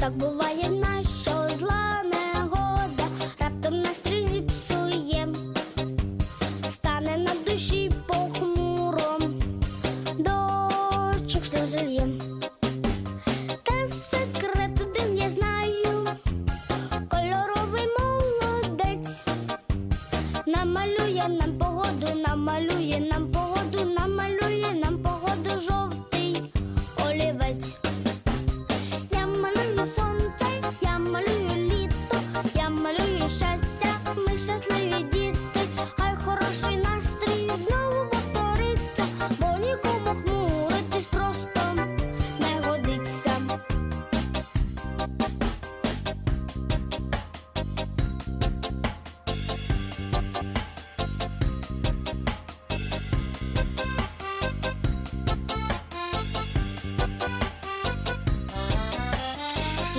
Так буває, на що зла негода, раптом настрій зіпсує, стане на душі похмуром, дощик сльози лє. Та секрет я знаю, кольоровий молодець, намалює нам погоду, намалює нам.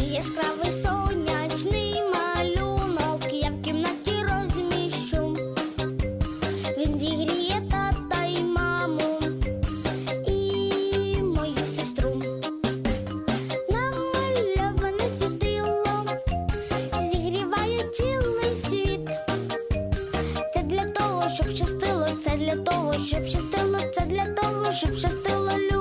чи яскравий сонячний малюнок, я в кімнаті розміщу, він зігріє тата й маму і мою сестру. Намальоване світило, зігріває цілий світ. Це для того, щоб щастило, це для того, щоб щастило, це для того, щоб щастило людям.